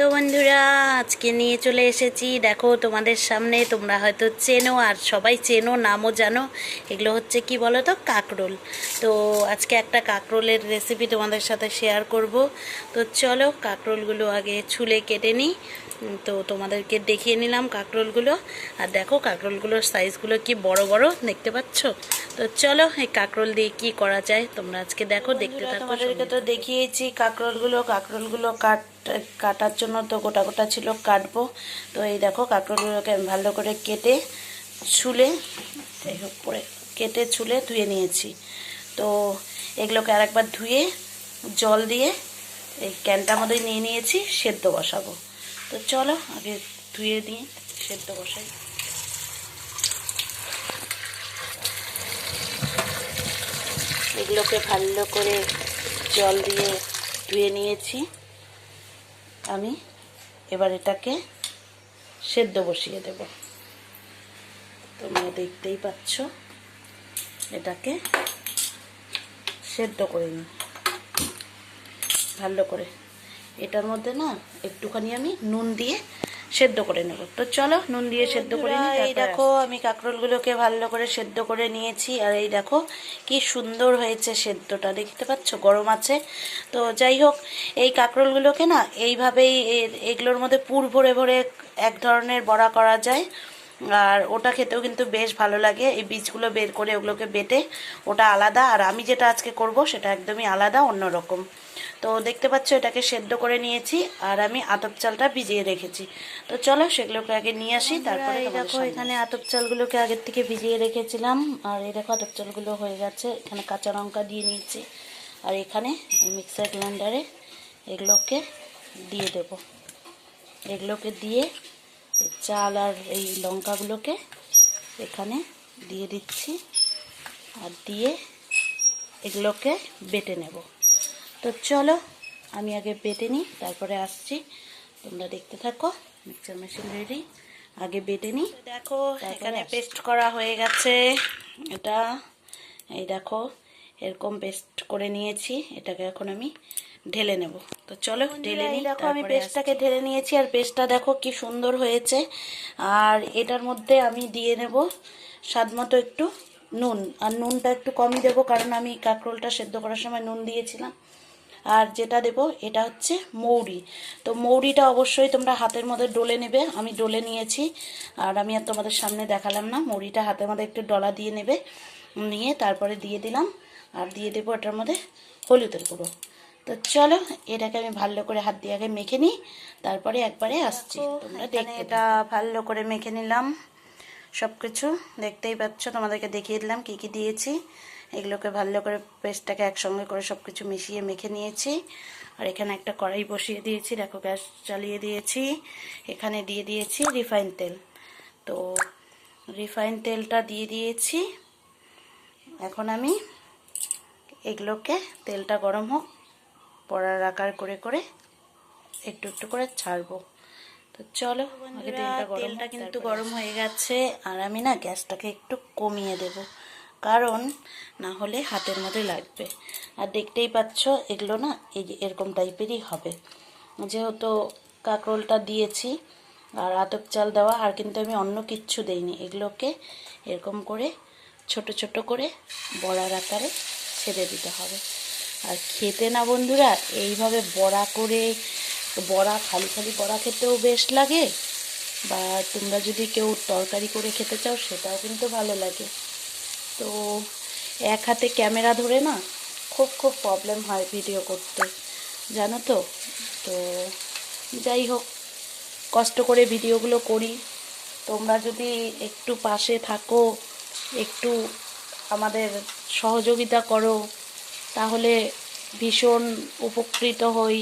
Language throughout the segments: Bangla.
তো বন্ধুরা আজকে নিয়ে চলে এসেছি। দেখো তোমাদের সামনে তোমরা হয়তো চেনো আর সবাই চেনো নামও জানো। এগুলো হচ্ছে কি বলো তো কাকরোল। তো আজকে একটা কাকরোলের রেসিপি তোমাদের সাথে শেয়ার করব। তো চলো কাকরোলগুলো আগে ছুলে কেটে নিই। তো তোমাদেরকে দেখিয়ে নিলাম কাকরোলগুলো। আর দেখো কাকরোলগুলোর সাইজগুলো কি বড় বড় দেখতে পাচ্ছ? তো চলো এই কাকরোল দিয়ে কি করা যায়? তোমরা আজকে দেখো দেখতে থাকো তোমাদেরকে তো দেখিয়েছি কাকরোলগুলো কাকরোলগুলো কাট কাটার জন্য তো গোটা গোটা ছিল কাটবো। তো এই দেখো কাকরোলগুলোকে আমি ভালো করে কেটে ছুলে হোক করে কেটে ছুলে ধুয়ে নিয়েছি। তো এগুলোকে আরেকবার ধুয়ে, জল দিয়ে এই ক্যানটার মধ্যে নিয়ে নিয়েছি, সেদ্ধ বসাবো। তো চলো আগে ধুয়ে দিয়ে সেদ্ধ বসাই। এগুলোকে ভালো করে জল দিয়ে ধুয়ে নিয়েছি। আমি এবার এটাকে সেদ্ধ বসিয়ে দেব। তোমরা দেখতেই পাচ্ছ, এটাকে সেদ্ধ করে নিই। ভালো করে। এটার মধ্যে না, একটুখানি আমি নুন দিয়ে সেদ্ধ করে নেব। তো চলো নুন দিয়ে সেদ্ধ করে নিই এই দেখো আমি কাঁকরোলগুলোকে ভালো করে সেদ্ধ করে নিয়েছি আর এই দেখো কি সুন্দর হয়েছে সেদ্ধটা দেখতে পাচ্ছ? গরম আছে। তো যাই হোক এই কাঁকরোলগুলোকে না এইভাবেই এগুলোর মধ্যে পুর ভরে ভরে এক ধরনের বড়া করা যায়। আর ওটা খেতেও কিন্তু বেশ ভালো লাগে এই বীজগুলো বের করে ওগুলোকে বেটে ওটা আলাদা। আর আমি যেটা আজকে করব সেটা একদমই আলাদা অন্যরকম। তো দেখতে পাচ্ছ এটাকে সেদ্ধ করে নিয়েছি আর আমি আতপ চালটা ভিজিয়ে রেখেছি। তো চলো সেগুলোকে আগে নিয়ে আসি তারপরে দেখো এখানে আতপ চালগুলোকে আগের থেকে ভিজিয়ে রেখেছিলাম আর এই দেখো আতপ চালগুলো হয়ে গেছে। এখানে কাঁচা লঙ্কা দিয়ে নিয়েছি আর এখানে মিক্সার গ্রাইন্ডারে এগুলোকে দিয়ে দেবো। এগুলোকে দিয়ে চাল আর এই লঙ্কাগুলোকে এখানে দিয়ে দিচ্ছি আর দিয়ে এগুলোকে বেটে নেব। তো চলো আমি আগে বেটে নিই তারপরে আসছি। তোমরা দেখতে থাকো মিক্সার মেশিন রেডি আগে বেটে নিই। দেখো এখানে পেস্ট করা হয়ে গেছে। এটা এই দেখো এরকম পেস্ট করে নিয়েছি। এটাকে এখন আমি ঢেলে নেব। তো চলো ঢেলে নিই দেখো আমি পেস্টটাকে ঢেলে নিয়েছি আর পেস্টটা দেখো কি সুন্দর হয়েছে। আর এটার মধ্যে আমি দিয়ে নেব স্বাদ মতো একটু নুন। আর নুনটা একটু কমই দেবো কারণ আমি কাঁকরোলটা সেদ্ধ করার সময় নুন দিয়েছিলাম। আর যেটা দেব এটা হচ্ছে মৌরি। তো মৌরিটা অবশ্যই তোমরা হাতের মধ্যে ডলে নেবে। আমি ডলে নিয়েছি আর আমি আর তোমাদের সামনে দেখালাম না। মৌরিটা হাতের মধ্যে একটু ডলা দিয়ে নেবে নিয়ে তারপরে দিয়ে দিলাম। আর দিয়ে দেবো এটার মধ্যে হলুদের গুঁড়ো। তো চলো এটাকে আমি ভালো করে হাত দিয়ে আগে মেখে নিই তারপরে একবারে আসছি। তোমরা দেখতে এটা ভালো করে মেখে নিলাম। সব কিছু দেখতেই পাচ্ছ তোমাদেরকে দেখিয়ে দিলাম কী কী দিয়েছি। এগুলোকে ভালো করে পেস্টটাকে একসঙ্গে করে সব কিছু মিশিয়ে মেখে নিয়েছি। আর এখানে একটা কড়াই বসিয়ে দিয়েছি দেখো গ্যাস চালিয়ে দিয়েছি। এখানে দিয়ে দিয়েছি রিফাইন তেল। তো রিফাইন তেলটা দিয়ে দিয়েছি। এখন আমি এগুলোকে তেলটা গরম হোক পড়ার আকার করে করে একটু একটু করে ছাড়বো। তো চলো তেলটা কিন্তু গরম হয়ে গেছে আর আমি না গ্যাসটাকে একটু কমিয়ে দেব। কারণ না হলে হাতের মধ্যে লাগবে। আর দেখতেই পাচ্ছ, এগুলো না এই যে এরকম টাইপেরই হবে। যেহেতু কাঁকরোলটা দিয়েছি, আর আতপ চাল দেওয়া, আর কিন্তু আমি অন্য কিচ্ছু দেইনি। এগুলোকে এরকম করে, ছোট ছোট করে বড়ার আকারে ছেড়ে দিতে হবে। আর খেতে না বন্ধুরা, এইভাবে বড়া করে, বড়া, খালি খালি বড়া খেতেও বেশ লাগে। বা তোমরা যদি কেউ তরকারি করে খেতে চাও, সেটাও কিন্তু ভালো লাগে। তো এক হাতে ক্যামেরা ধরে না খুব খুব প্রবলেম হয় ভিডিও করতে। জানো তো? তো যাই হোক, কষ্ট করে ভিডিওগুলো করি। তোমরা যদি একটু পাশে থাকো, একটু আমাদের সহযোগিতা করো, তাহলে ভীষণ উপকৃত হই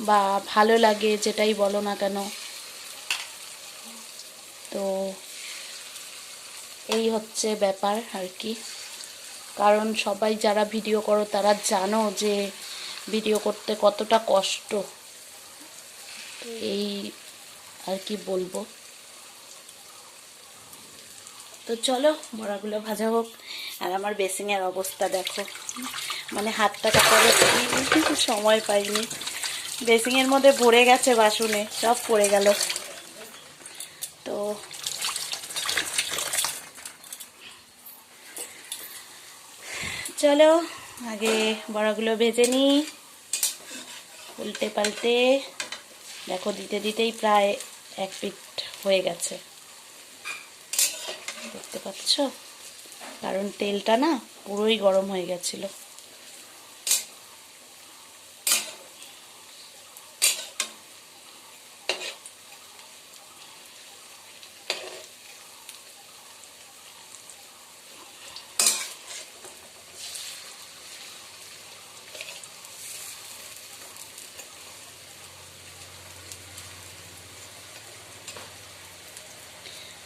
বা ভালো লাগে যেটাই বলো না কেন। তো এই হচ্ছে ব্যাপার আর কি। কারণ সবাই যারা ভিডিও করো, তারা জানো যে ভিডিও করতে কতটা কষ্ট। এই আর কি বলব। তো চলো, বড়াগুলো ভাজা হোক। আর আমার বেসিংয়ের অবস্থা দেখো। মানে হাতটা কাটার সময় পাইনি। বেসিংয়ের মধ্যে ভরে গেছে বাসনে, সব পড়ে গেল তো চলো, আগে বড়াগুলো ভেজে নিই। উল্টে পাল্টে দেখো দিতে দিতেই প্রায় এক পিট হয়ে গেছে। দেখতে পাচ্ছ? কারণ তেলটা না পুরোই গরম হয়ে গেছিল।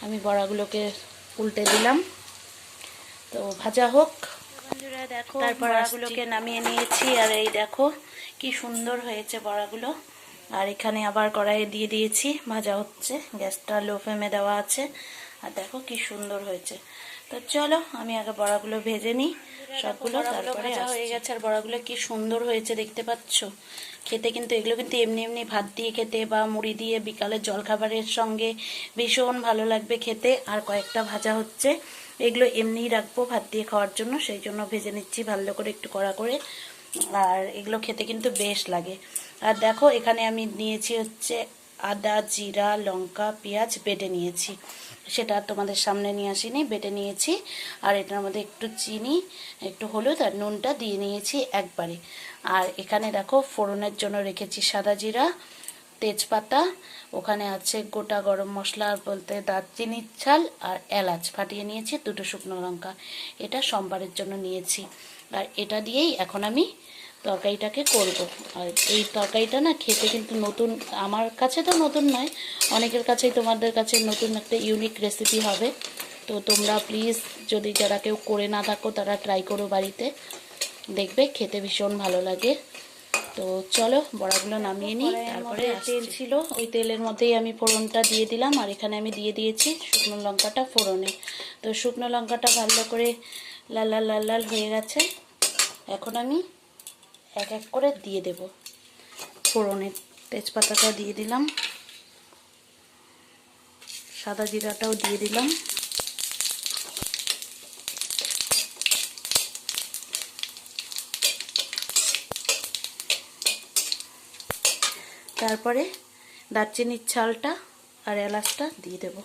আমি বড়াগুলোকে উল্টে দিলাম। তো ভাজা হোক। বন্ধুরা দেখো তারপর বড়াগুলোকে নামিয়ে নিয়েছি। আর এই দেখো কি সুন্দর হয়েছে বড়াগুলো। আর এখানে আবার কড়াইয়ে দিয়ে দিয়েছি। ভাজা হচ্ছে। গ্যাসটা লো ফ্লেমে দেওয়া আছে। আর দেখো কি সুন্দর হয়েছে। তো চলো আমি আগে বড়াগুলো ভেজে নিই সবগুলো তারপরে হয়ে গেছে আর বড়াগুলো কি সুন্দর হয়েছে দেখতে পাচ্ছ? খেতে কিন্তু এগুলো কিন্তু এমনি এমনি ভাত দিয়ে খেতে বা মুড়ি দিয়ে বিকালের জলখাবারের সঙ্গে ভীষণ ভালো লাগবে খেতে। আর কয়েকটা ভাজা হচ্ছে এগুলো এমনিই রাখব ভাত দিয়ে খাওয়ার জন্য সেই জন্য ভেজে নিচ্ছি ভালো করে একটু কড়া করে। আর এগুলো খেতে কিন্তু বেশ লাগে। আর দেখো এখানে আমি নিয়েছি হচ্ছে আদা, জিরা, লঙ্কা, পেঁয়াজ বেটে নিয়েছি। সেটা তোমাদের সামনে নিয়ে আসিনি, বেটে নিয়েছি। আর এটার মধ্যে একটু চিনি, একটু হলুদ আর নুনটা দিয়ে নিয়েছি একবারে। আর এখানে দেখো, ফোড়নের জন্য রেখেছি সাদা জিরা, তেজপাতা, ওখানে আছে গোটা গরম মশলা বলতে দারচিনির ছাল আর এলাচ। ফাটিয়ে নিয়েছি দুটো শুকনো লঙ্কা। এটা সোমবারের জন্য নিয়েছি। আর এটা দিয়েই এখন আমি তরকারিটাকে করব। আর এই তরকারিটা না খেতে কিন্তু নতুন আমার কাছে তো নতুন নয় অনেকের কাছেই তোমাদের কাছে নতুন একটা ইউনিক রেসিপি হবে। তো তোমরা প্লিজ যদি যারা কেউ করে না থাকো তারা ট্রাই করো বাড়িতে। দেখবে খেতে ভীষণ ভালো লাগে। তো চলো বড়াগুলো নামিয়ে নিই তারপরে তেল ছিল। ওই তেলের মধ্যেই আমি ফোড়নটা দিয়ে দিলাম আর এখানে আমি দিয়ে দিয়েছি শুকনো লঙ্কাটা ফোড়নে। তো শুকনো লঙ্কাটা ভালো করে লাল লাল লাল লাল হয়ে গেছে। এখন আমি এক এক করে দিয়ে দেব। ফোড়নের তেজপাতাটা দিয়ে দিলাম। সাদা জিরাটাও দিয়ে দিলাম। তারপরে দারচিনির ছালটা আর এলাচটা দিয়ে দেব।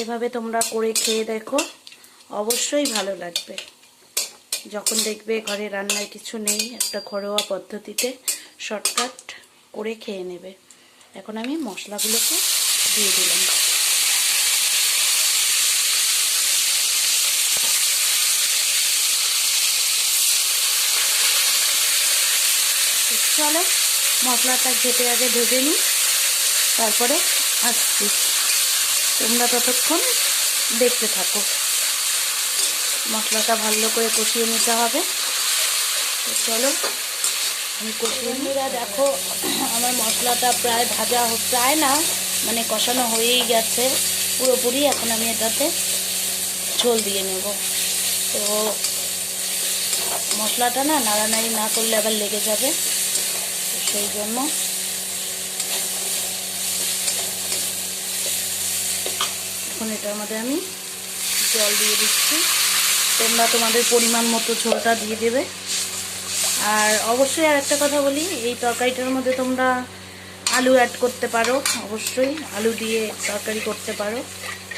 এভাবে তোমরা করে খেয়ে দেখো। অবশ্যই ভালো লাগবে। যখন দেখবে ঘরে রান্নায় কিছু নেই, একটা ঘরোয়া পদ্ধতিতে শর্টকাট করে খেয়ে নেবে। এখন আমি মশলাগুলোকে দিয়ে দিলাম। চলো, মশলাটা ঘেটে আগে ভেজে নিই, তারপরে আসছি। তোমরা ততক্ষণ দেখতে থাকো। মশলাটা ভালো করে কষিয়ে নিতে হবে। তো চলো, আমি কষিয়ে দেখো, আমার মশলাটা প্রায় ভাজা প্রায় না মানে কষানো হয়েই গেছে পুরোপুরি। এখন আমি এটাতে ঝোল দিয়ে নেব। তো মশলাটা না নাড়ানাড়ি না করলে আবার লেগে যাবে। সেই জন্য এখন এটার মধ্যে আমি জল দিয়ে দিচ্ছি। তোমরা তোমাদের পরিমাণ মতো ঝোলটা দিয়ে দেবে। আর অবশ্যই আর একটা কথা বলি, এই তরকারিটার মধ্যে তোমরা আলু অ্যাড করতে পারো, অবশ্যই আলু দিয়ে তরকারি করতে পারো।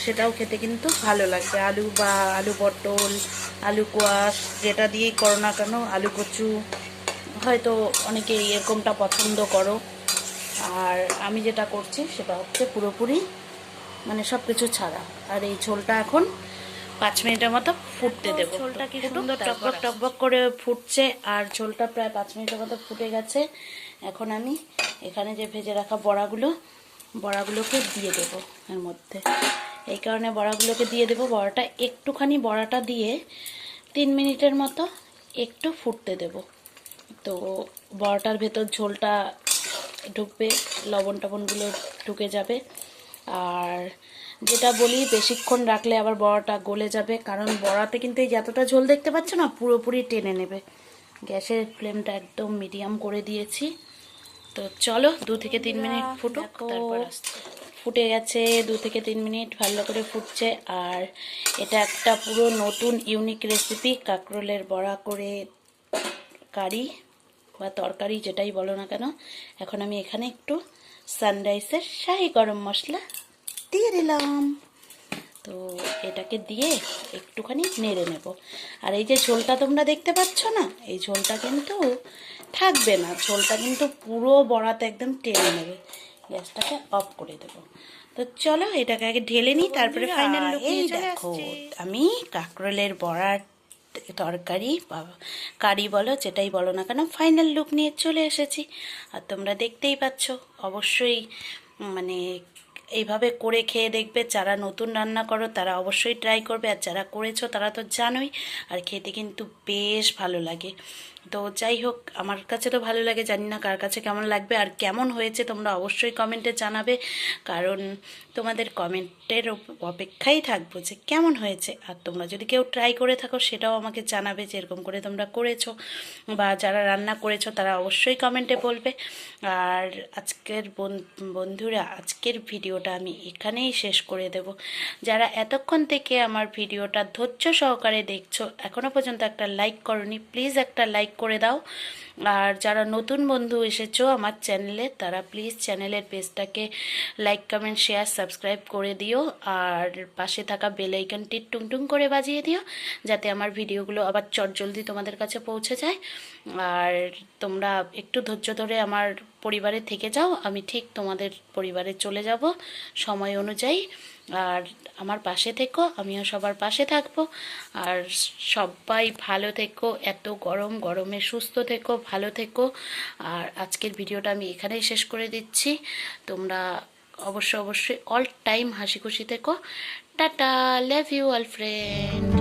সেটাও খেতে কিন্তু ভালো লাগবে। আলু বা আলু পটল, আলু কোয়াশ, যেটা দিয়েই করো না কেন, আলু কচু, হয়তো অনেকে এরকমটা পছন্দ করো। আর আমি যেটা করছি, সেটা হচ্ছে পুরোপুরি মানে সব কিছু ছাড়া। আর এই ঝোলটা এখন পাঁচ মিনিটের মতো ফুটতে দেবো। ঝোলটা কি সুন্দর টকবক টকবক করে ফুটছে আর ঝোলটা প্রায় পাঁচ মিনিটের মতো ফুটে গেছে। এখন আমি এখানে যে ভেজে রাখা বড়াগুলো বড়াগুলোকে দিয়ে দেবো এর মধ্যে। এই কারণে বড়াগুলোকে দিয়ে দেবো। বড়াটা একটুখানি বড়াটা দিয়ে তিন মিনিটের মতো একটু ফুটতে দেব। তো বড়াটার ভেতর ঝোলটা ঢুকবে লবণ টবণগুলো ঢুকে যাবে। আর যেটা বলি বেশিক্ষণ রাখলে আবার বড়াটা গলে যাবে। কারণ বড়াতে কিন্তু এই যতটা ঝোল দেখতে পাচ্ছ না পুরোপুরি টেনে নেবে। গ্যাসের ফ্লেমটা একদম মিডিয়াম করে দিয়েছি। তো চলো দু থেকে তিন মিনিট ফুটুক তারপর ফুটে গেছে দু থেকে তিন মিনিট ভালো করে ফুটছে। আর এটা একটা পুরো নতুন ইউনিক রেসিপি কাঁকরোলের বড়া করে কারি বা তরকারি যেটাই বলো না কেন। এখন আমি এখানে একটু সানরাইসের শাহি গরম মশলা দিয়ে দিলাম। তো এটাকে দিয়ে একটুখানি নেড়ে নেব। আর এই যে ঝোলটা তোমরা দেখতে পাচ্ছ না এই ঝোলটা কিন্তু থাকবে না। ঝোলটা কিন্তু পুরো বড়াতে একদম টেনে নেবে। গ্যাসটাকে অফ করে দেবো। তো চলো এটাকে আগে ঢেলে নিই তারপরে ফাইনাল লুক এই দেখো আমি কাঁকরোলের বড়ার তরকারি বা কারি বলো যেটাই বলো না কেন ফাইনাল লুক নিয়ে চলে এসেছি। আর তোমরা দেখতেই পাচ্ছ অবশ্যই মানে এইভাবে করে খেয়ে দেখবে যারা নতুন রান্না করো তারা অবশ্যই ট্রাই করবে আর যারা করেছ তারা তো জানোই আর খেতে কিন্তু বেশ ভালো লাগে। তো যাই হোক, আমার কাছে তো ভালো লাগে, জানি না কার কাছে কেমন লাগবে আর কেমন হয়েছে তোমরা অবশ্যই কমেন্টে জানাবে। কারণ তোমাদের কমেন্টের অপেক্ষাই থাকব যে কেমন হয়েছে। আর তোমরা যদি কেউ ট্রাই করে থাকো, সেটাও আমাকে জানাবে যে এরকম করে তোমরা করেছ বা যারা রান্না করেছ, তারা অবশ্যই কমেন্টে বলবে। আর আজকের বন- বন্ধুরা, আজকের ভিডিওটা আমি এখানেই শেষ করে দেব। যারা এতক্ষণ থেকে আমার ভিডিওটা ধৈর্য সহকারে দেখছ এখনও পর্যন্ত একটা লাইক করনি প্লিজ একটা লাইক করে দাও। আর যারা নতুন বন্ধু এসেছ আমার চ্যানেলে, তারা প্লিজ চ্যানেলের পেজটাকে লাইক কমেন্ট শেয়ার সাবস্ক্রাইব করে দিও। আর পাশে থাকা বেল আইকনটি টুংটুং করে বাজিয়ে দিও, যাতে আমার ভিডিওগুলো আবার চটজলদি তোমাদের কাছে পৌঁছে যায়। আর তোমরা একটু ধৈর্য ধরে আমার পরিবারে থেকে যাও, আমি ঠিক তোমাদের পরিবারে চলে যাব সময় অনুযায়ী। আর আমার পাশে থেকো, আমিও সবার পাশে থাকব। আর সবাই ভালো থেকো, এত গরম, গরমে সুস্থ থেকো, ভালো থেকো। আর আজকের ভিডিওটা আমি এখানেই শেষ করে দিচ্ছি। তোমরা অবশ্য, অবশ্যই অল টাইম হাসি খুশি থেকো। Ta-ta love you all friend